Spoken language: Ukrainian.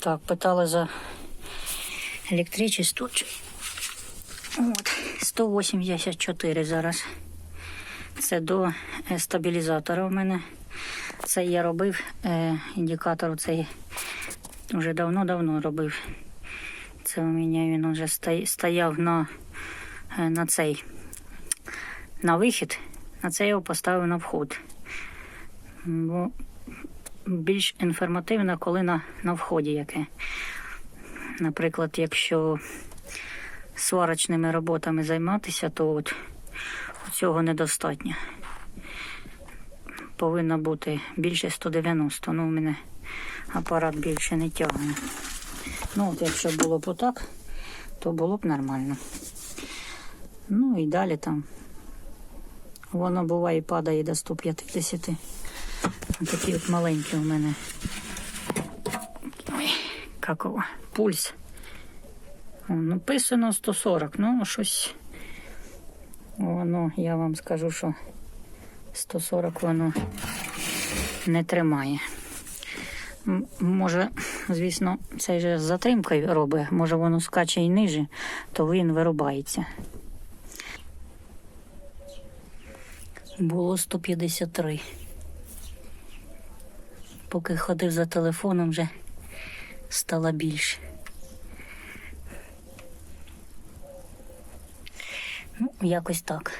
Так, питали за електричество. От, 184 зараз. Це до е, стабілізатора в мене. Це я робив е, індикатор цей вже давно-давно робив. Це у мене він вже стояв на, е, на цей на вихід, на це я його поставив на вход. Бо більш інформативно, коли на, на вході яке. Наприклад, якщо сварочними роботами займатися, то от цього недостатньо. Повинно бути більше 190. Ну, у мене апарат більше не тягне. Ну, от якщо було б отак, то було б нормально. Ну і далі там. Воно буває падає до 150. Такі от маленькі у мене. Ой, як його? Пульс. О, Написано 140, ну щось. Воно, я вам скажу, що 140 воно не тримає. Може, звісно, це вже з затримкою робить, може воно скаче і ниже, то він вирубається. Було 153. Поки ходив за телефоном, вже стало більше. Ну, якось так.